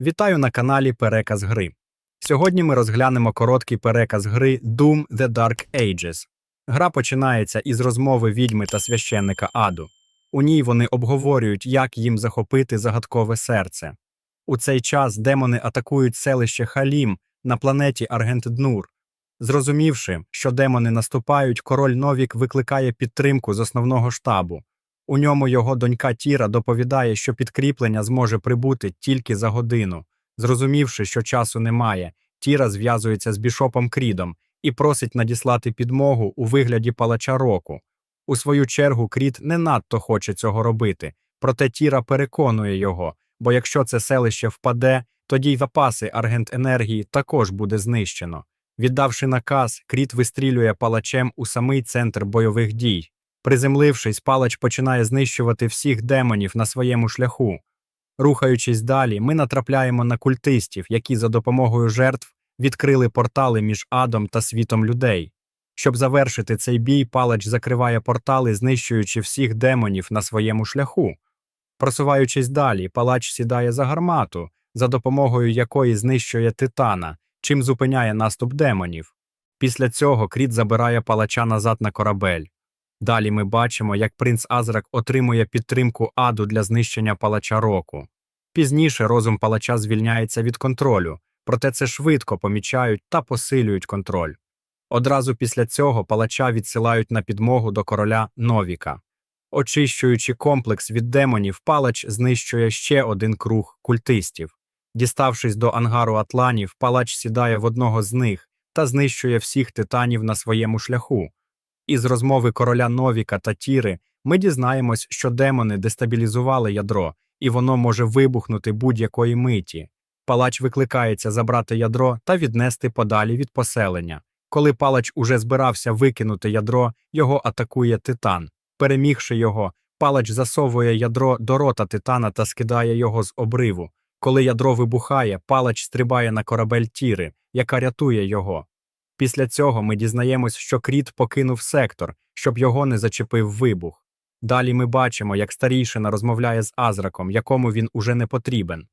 Вітаю на каналі Переказ гри. Сьогодні ми розглянемо короткий переказ гри Doom The Dark Ages. Гра починається із розмови відьми та священника Аду. У ній вони обговорюють, як їм захопити загадкове серце. У цей час демони атакують селище Халім на планеті Аргент-Днур. Зрозумівши, що демони наступають, король Новік викликає підтримку з основного штабу. У ньому його донька Тіра доповідає, що підкріплення зможе прибути тільки за годину. Зрозумівши, що часу немає, Тіра зв'язується з бішопом Крідом і просить надіслати підмогу у вигляді палача року. У свою чергу Крід не надто хоче цього робити, проте Тіра переконує його, бо якщо це селище впаде, тоді й запаси аргент енергії також буде знищено. Віддавши наказ, Кріт вистрілює палачем у самий центр бойових дій. Приземлившись, палач починає знищувати всіх демонів на своєму шляху. Рухаючись далі, ми натрапляємо на культистів, які за допомогою жертв відкрили портали між адом та світом людей. Щоб завершити цей бій, палач закриває портали, знищуючи всіх демонів на своєму шляху. Просуваючись далі, палач сідає за гармату, за допомогою якої знищує титана, чим зупиняє наступ демонів. Після цього Кріт забирає палача назад на корабель. Далі ми бачимо, як принц Азрак отримує підтримку аду для знищення палача року. Пізніше розум палача звільняється від контролю, проте це швидко помічають та посилюють контроль. Одразу після цього палача відсилають на підмогу до короля Новіка. Очищуючи комплекс від демонів, палач знищує ще один круг культистів. Діставшись до ангару атланів, палач сідає в одного з них та знищує всіх титанів на своєму шляху. Із розмови короля Новіка та Тіри ми дізнаємось, що демони дестабілізували ядро, і воно може вибухнути будь-якої миті. Палач викликається забрати ядро та віднести подалі від поселення. Коли палач уже збирався викинути ядро, його атакує титан. Перемігши його, палач засовує ядро до рота титана та скидає його з обриву. Коли ядро вибухає, палач стрибає на корабель Тіри, яка рятує його. Після цього ми дізнаємось, що Кріт покинув сектор, щоб його не зачепив вибух. Далі ми бачимо, як старійшина розмовляє з Азраком, якому він уже не потрібен.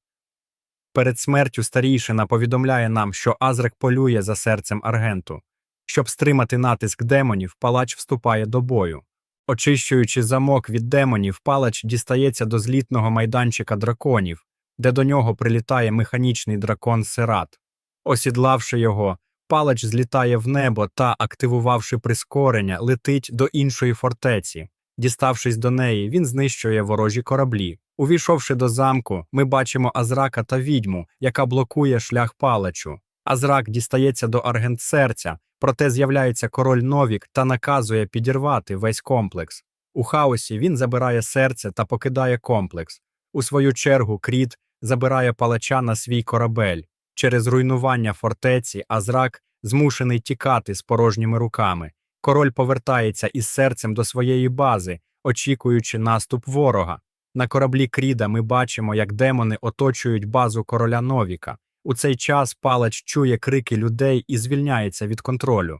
Перед смертю старійшина повідомляє нам, що Азрак полює за серцем Аргенту. Щоб стримати натиск демонів, палач вступає до бою. Очищуючи замок від демонів, палач дістається до злітного майданчика драконів, де до нього прилітає механічний дракон Сират. Осідлавши його, палач злітає в небо та, активувавши прискорення, летить до іншої фортеці. Діставшись до неї, він знищує ворожі кораблі. Увійшовши до замку, ми бачимо Азрака та відьму, яка блокує шлях палачу. Азрак дістається до аргент серця, проте з'являється король Новік та наказує підірвати весь комплекс. У хаосі він забирає серце та покидає комплекс. У свою чергу Кріт забирає палача на свій корабель. Через руйнування фортеці Азрак змушений тікати з порожніми руками. Король повертається із серцем до своєї бази, очікуючи наступ ворога. На кораблі Кріда ми бачимо, як демони оточують базу короля Новіка. У цей час палач чує крики людей і звільняється від контролю.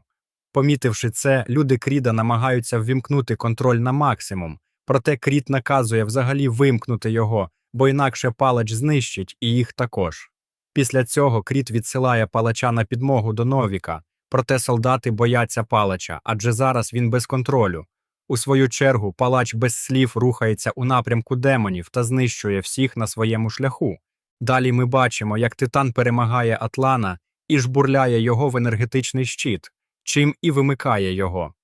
Помітивши це, люди Кріда намагаються ввімкнути контроль на максимум, проте Крід наказує взагалі вимкнути його, бо інакше палач знищить і їх також. Після цього Кріт відсилає палача на підмогу до Новіка, проте солдати бояться палача, адже зараз він без контролю. У свою чергу палач без слів рухається у напрямку демонів та знищує всіх на своєму шляху. Далі ми бачимо, як титан перемагає Атлана і жбурляє його в енергетичний щит, чим і вимикає його.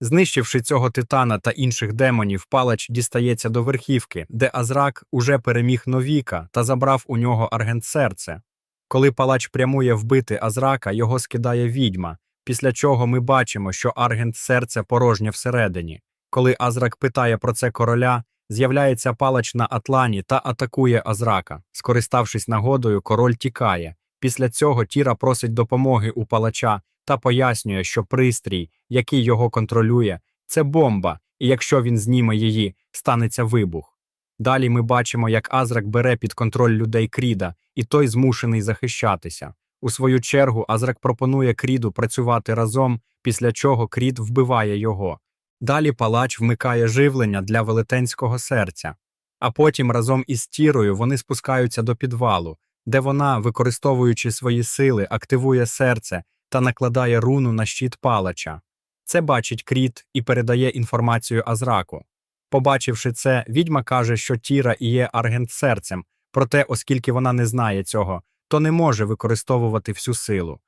Знищивши цього титана та інших демонів, палач дістається до верхівки, де Азрак уже переміг Новіка та забрав у нього аргент серце. Коли палач прямує вбити Азрака, його скидає відьма, після чого ми бачимо, що аргент серце порожнє всередині. Коли Азрак питає про це короля, з'являється палач на Атлані та атакує Азрака. Скориставшись нагодою, король тікає. Після цього Тіра просить допомоги у палача та пояснює, що пристрій, який його контролює, це бомба, і якщо він зніме її, станеться вибух. Далі ми бачимо, як Азрак бере під контроль людей Кріда, і той змушений захищатися. У свою чергу Азрак пропонує Кріду працювати разом, після чого Крід вбиває його. Далі палач вмикає живлення для велетенського серця, а потім разом із Тірою вони спускаються до підвалу, де вона, використовуючи свої сили, активує серце та накладає руну на щит палача. Це бачить Кріт і передає інформацію Азраку. Побачивши це, відьма каже, що Тіра і є аргент серцем, проте, оскільки вона не знає цього, то не може використовувати всю силу.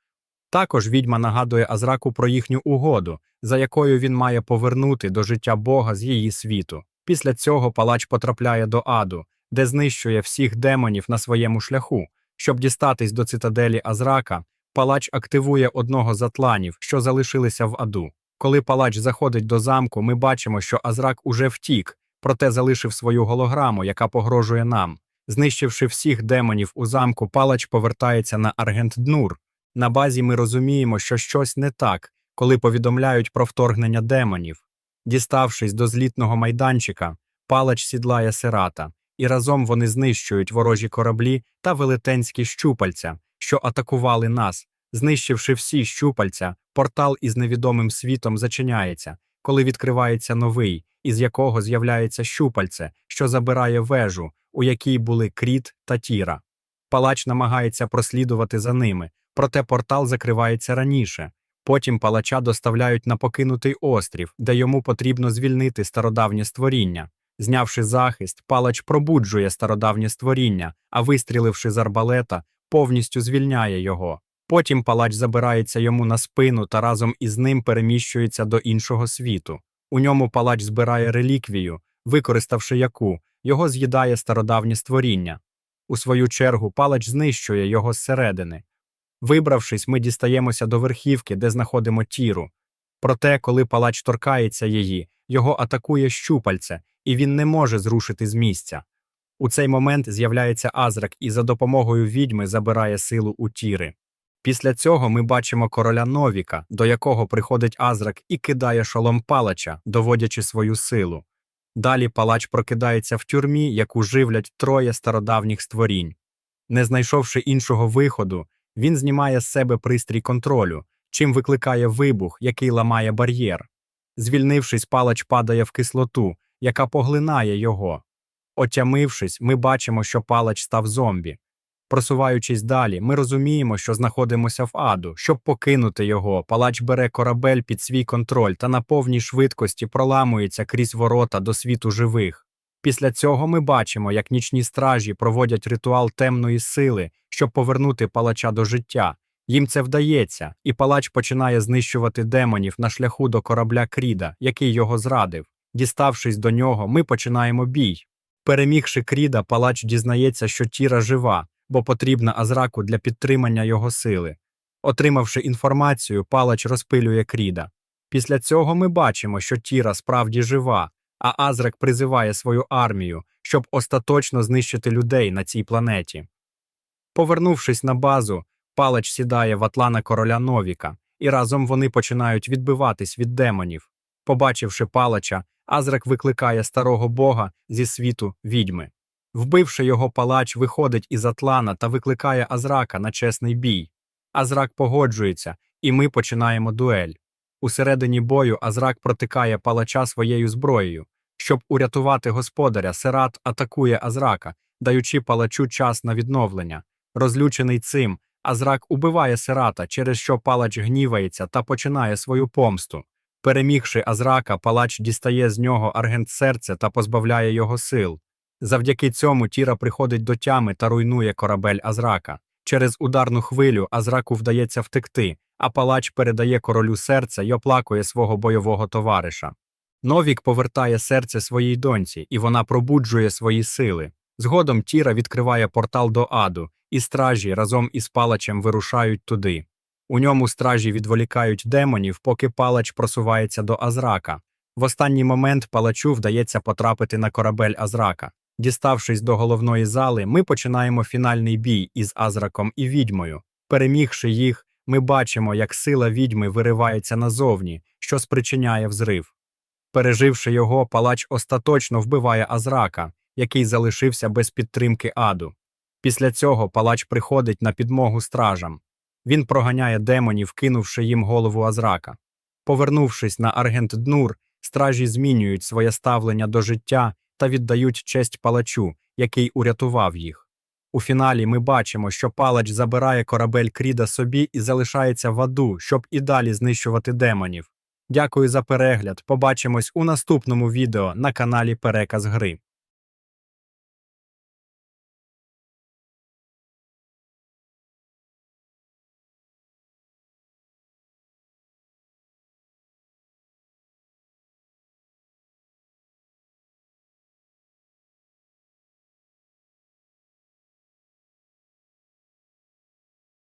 Також відьма нагадує Азраку про їхню угоду, за якою він має повернути до життя Бога з її світу. Після цього палач потрапляє до аду, де знищує всіх демонів на своєму шляху. Щоб дістатись до цитаделі Азрака, палач активує одного з атланів, що залишилися в аду. Коли палач заходить до замку, ми бачимо, що Азрак уже втік, проте залишив свою голограму, яка погрожує нам. Знищивши всіх демонів у замку, палач повертається на Аргент Днур. На базі ми розуміємо, що щось не так, коли повідомляють про вторгнення демонів. Діставшись до злітного майданчика, палач сідлає сирата, і разом вони знищують ворожі кораблі та велетенські щупальця, що атакували нас. Знищивши всі щупальця, портал із невідомим світом зачиняється, коли відкривається новий, із якого з'являється щупальце, що забирає вежу, у якій були кріт та тіра. Палач намагається прослідувати за ними, проте портал закривається раніше. Потім палача доставляють на покинутий острів, де йому потрібно звільнити стародавнє створіння. Знявши захист, палач пробуджує стародавнє створіння, а вистріливши з арбалета, повністю звільняє його. Потім палач забирається йому на спину та разом із ним переміщується до іншого світу. У ньому палач збирає реліквію, використавши яку його з'їдає стародавнє створіння. У свою чергу палач знищує його зсередини. Вибравшись, ми дістаємося до верхівки, де знаходимо тіру. Проте, коли палач торкається її, його атакує щупальце, і він не може зрушити з місця. У цей момент з'являється Азрак і за допомогою відьми забирає силу у тіри. Після цього ми бачимо короля Новіка, до якого приходить Азрак і кидає шолом палача, доводячи свою силу. Далі палач прокидається в тюрмі, яку живлять троє стародавніх створінь. Не знайшовши іншого виходу, він знімає з себе пристрій контролю, чим викликає вибух, який ламає бар'єр. Звільнившись, палач падає в кислоту, яка поглинає його. Отямившись, ми бачимо, що палач став зомбі. Просуваючись далі, ми розуміємо, що знаходимося в аду. Щоб покинути його, палач бере корабель під свій контроль та на повній швидкості проламується крізь ворота до світу живих. Після цього ми бачимо, як нічні стражі проводять ритуал темної сили, щоб повернути палача до життя. Їм це вдається, і палач починає знищувати демонів на шляху до корабля Кріда, який його зрадив. Діставшись до нього, ми починаємо бій. Перемігши Кріда, палач дізнається, що Тіра жива, бо потрібна Азраку для підтримання його сили. Отримавши інформацію, палач розпилює Кріда. Після цього ми бачимо, що Тіра справді жива, а Азрак призиває свою армію, щоб остаточно знищити людей на цій планеті. Повернувшись на базу, палач сідає в атлана короля Новіка, і разом вони починають відбиватись від демонів. Побачивши палача, Азрак викликає старого бога зі світу відьми. Вбивши його, палач виходить із атлана та викликає Азрака на чесний бій. Азрак погоджується, і ми починаємо дуель. Усередині бою Азрак протикає палача своєю зброєю. Щоб урятувати господаря, Серат атакує Азрака, даючи палачу час на відновлення. Розлючений цим, Азрак убиває Серата, через що палач гнівається та починає свою помсту. Перемігши Азрака, палач дістає з нього аргент серця та позбавляє його сил. Завдяки цьому Тіра приходить до тями та руйнує корабель Азрака. Через ударну хвилю Азраку вдається втекти, а палач передає королю серце й оплакує свого бойового товариша. Новік повертає серце своїй доньці, і вона пробуджує свої сили. Згодом Тіра відкриває портал до аду, і стражі разом із палачем вирушають туди. У ньому стражі відволікають демонів, поки палач просувається до Азрака. В останній момент палачу вдається потрапити на корабель Азрака. Діставшись до головної зали, ми починаємо фінальний бій із Азраком і відьмою. Перемігши їх, ми бачимо, як сила відьми виривається назовні, що спричиняє взрив. Переживши його, палач остаточно вбиває Азрака, який залишився без підтримки аду. Після цього палач приходить на підмогу стражам. Він проганяє демонів, кинувши їм голову Азрака. Повернувшись на Аргент Днур, стражі змінюють своє ставлення до життя та віддають честь палачу, який урятував їх. У фіналі ми бачимо, що палач забирає корабель Кріда собі і залишається в аду, щоб і далі знищувати демонів. Дякую за перегляд. Побачимось у наступному відео на каналі Переказ Гри.